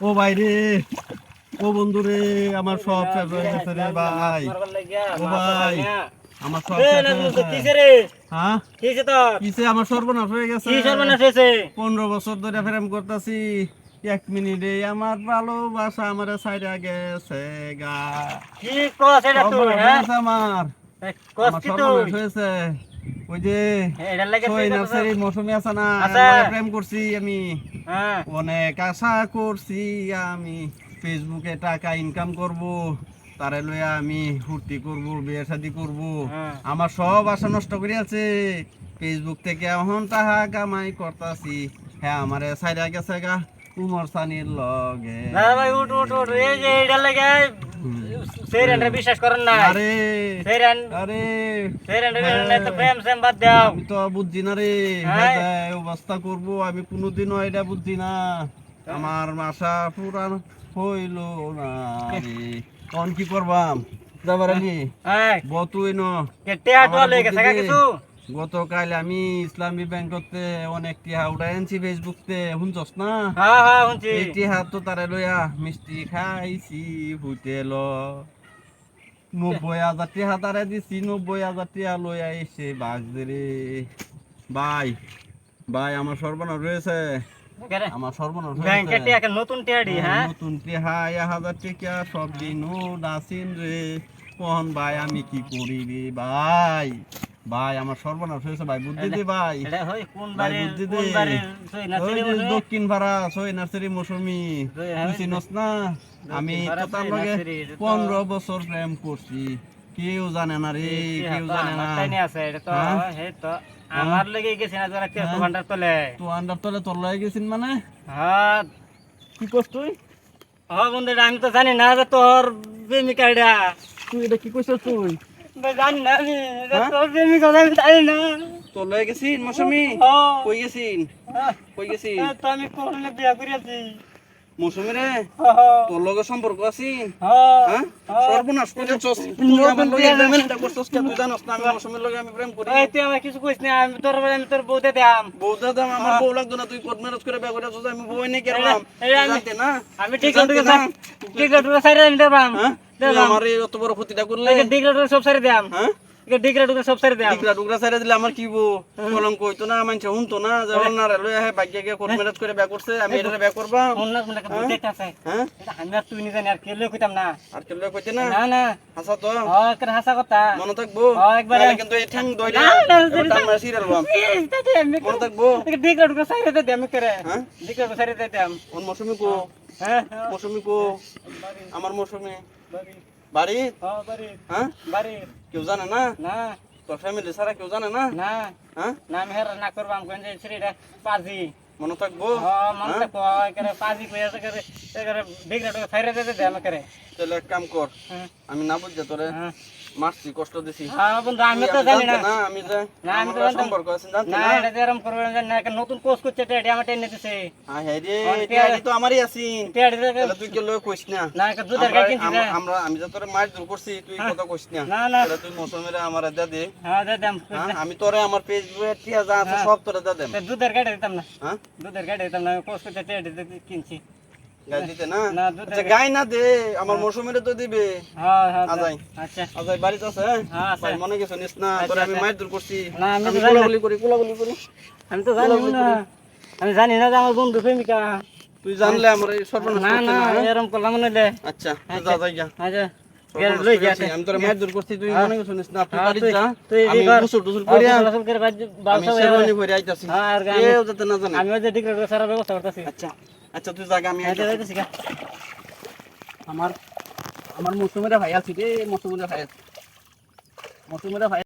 ও ভাই রে ও বন্ধু রে আমার সব শেষ হয়ে গেছে রে ভাই। ও ভাই আমার সব হয়ে কিসে হ্যাঁ? আমার সর্বনাশ হয়ে গেছে। পনেরো বছর ধরে প্রেম করতেছি। এক মিনিটে আমার ভালোবাসা আমার সাইডা গেছে গা। কি কস এটা তুই হ্যাঁ? আমার। হয়েছে। ওই যে মৌসুমি আছে না প্রেম করছি আমি হ্যাঁ। অনেক আশা করছি আমি ফেসবুকে টাকা ইনকাম করব তারে লইয়া আমি ফুর্তি করব বিয়ে শাদি করব। হ্যাঁ। আমার সব আশা নষ্ট করে আছে। ফেসবুক থেকে এখন টাকা কামাই করতাছি। হ্যাঁ আমারে সাইডা গেছে গা উমর সানির লগে। ভাই উঠ উঠ উঠ এই যে এটা লাগে বিশ্বাস করেন না আরে সেই আরে। সেই রেন্ডে তো প্রেম সেম বাদ দাও। আমি তো বুঝছি না রে। হ্যাঁ। হ্যাঁ, অবস্থা করব আমি কোনোদিনও এটা বুঝছি না। আমার আশা পুরান হইল না রে। কি করবাম? যাবার হ্যাঁ বতুই ন। কেটে কিছু? গতকাল আমি ইসলামী ব্যাংকতে অনেক টিহা উঠাই আনছি ফেসবুকতে শুনছস না? হ্যাঁ হ্যাঁ শুনছি। এই টিহা তো তারে লইয়া মিষ্টি খাইছি হোটেল। নব্বই হাজার টিহা তারে দিছি নব্বই হাজার টিহা লইয়া এসে বাগদে রে। ভাই ভাই আমার সর্বনাশ রয়েছে? আমার সর্বনাশ ব্যাংকে নতুন হ্যাঁ টিহা এক হাজার টিকা সব দিন নাসিন রে। কোন ভাই আমি কি করি রে ভাই? ভাই আমার সর্বনাশ হয়েছে ভাই বুদ্ধি দে ভাই। এটা হই কোন ভাই বুদ্ধি কোন দে। দক্ষিণ পাড়া সই নার্সারি মৌসুমি। তুই হ্যাঁ, চিনস না আমি তো তার লগে তো- পনেরো বছর প্রেম করছি। কেউ জানে না রে কেউ জানে না। তাই আছে এটা তো হ্যাঁ? তো আমার লেগে গেছে না তোরা তেরো ঘণ্টার তলে? তো আন্ডার তলে তোর লয়ে গেছিন মানে? হ্যাঁ। কি করছ তুই? হ্যাঁ বন্ধু আমি তো জানি না যে তোর প্রেমিকা এটা তুই এটা কি করছিস তুই? তোর লয়ে গেছিন মৌসুমি? কই গেছিন? কই গেছিন? আমি করলে বিয়া করিয়াছি। মৌসুমি রে হ্যাঁ, তোর লগে সম্পর্ক আছিন। সর্বনাশ করেছস তুই আমার লগে প্রেমটা করছস কে তুই জানোস না আমি মৌসুমির লগে আমি প্রেম করি। এই তুই আমার কিছু কইস না আমি তোর আমি তোর বউতে দাম বউ দাদা আমার বউ লাগতো না তুই কোর্ট ম্যারেজ করে বিয়ে করেছস আমি বউ এনে জানতে না? আমি ঠিক সাইড হ্যাঁ। আমার এই অত বড় ক্ষতিটা করলে ডিগ্রা সব সারি দাম হ্যাঁ? ডিগ্রা সব সারি দাম দিলে আমার কি বউ কলঙ্ক হইতো না মানুষ শুনতো না যে অন্যারে লয়ে হে ভাগ্যে করে বিয়ে করছে আমি এটা বিয়ে করবা। অন্য কোন আছে। হ্যাঁ? এটা আমি আর তুই নি জানি আর কেলে কইতাম না। আর কেউ কইতে না? না না। হাসা তো। ও একটা হাসা কথা। মনে থাকব? ও, একবারে- কিন্তু এই ঠ্যাং দইলে না, না, এবার সিরিয়াল বাম মনে থাকব? ডিগ্রা টুকরা সারি দে করে হ্যাঁ? ডিগ্রা সারি দে দাম ওর মৌসুমি কো? হ্যাঁ। মৌসুমি কো? আমার মৌসুমি। বাড়ি। হ্যাঁ? হ্যাঁ কেউ জানে না? না। তোর ফ্যামিলি ছাড়া কেউ জানে না? না। হ্যাঁ? না আমি হের না করব আমি যে পাজি। মনে থাকব? হ্যাঁ মনে থাকব করে পাজি কই করে ডিগ্রা টুকরা সারি দে দাম তাহলে এক কাম কর। হ্যাঁ। আমি না বুঝতে তোরে। হ্যাঁ। মারছি কষ্ট দিছি। হ্যাঁ বন্ধু আমি তো জানি না। না আমি না, আমি তো সম্পর্ক আছে জানতে না না। এটা করবে না না নতুন কোর্স করছে এটা আমার টেনে হ্যাঁ হ্যাঁ রে এটা তো আমারই তাহলে তুই কেউ কইস না। না একটা দুধের গাই আমরা- আমি যে তোরে মার দূর করছি তুই কথা কইস না। না না। তাহলে তুই মৌসুমিরে আমার দে দে। হ্যাঁ দে দাম হ্যাঁ আমি তোরে আমার ফেসবুকে টিয়া যা আছে হ্যাঁ। সব তোরে দে দুধের গাড়ি দিতাম না। হ্যাঁ? দুধের গাড়ি দিতাম না কোর্স করতে কিনছি। গাই দিতে না? না আচ্ছা গাই না দে আমার মৌসুমিরে তো দিবে। হ্যাঁ হ্যাঁ আজাই। আচ্ছা। আচ্ছা বাড়িতে আছে হ্যাঁ? হ্যাঁ, আছে। ভাই মনে কিছু নিস না তোরে আমি মার দূর করছি। আমি জানি না। কোলাগুলি করি কোলাগুলি করি। আমি তো জানি না। আমি জানি না যে আমার বন্ধু প্রেমিকা। তুই জানলে আমার এই সর্বনাশ না করতে না না, হ্যাঁ? এরকম করলাম আচ্ছা যা যাই যা। আচ্ছা। আমি তোরে মার দূর করছি তুই মনে কিছু নিস না তুই হ্যাঁ, বাড়ি যা। আমি গোসল টোসল করি হ্যাঁ, গোসল করে বাজ- বাসা হয়ে শেরওয়ানি যাবে। আইতাছি। হ্যাঁ, আর আমি- যাতে না জানে। আমি ওই যে ডিগ্রি সারা ব্যবস্থা করতেছি। আচ্ছা। আচ্ছা তুই জায়গা আমি আইতে। যাইতেছি গা। আমার আমার মৌসুমিরা ভাই আছে রে মৌসুমিরা ভাই আছে মৌসুমিরা ভাই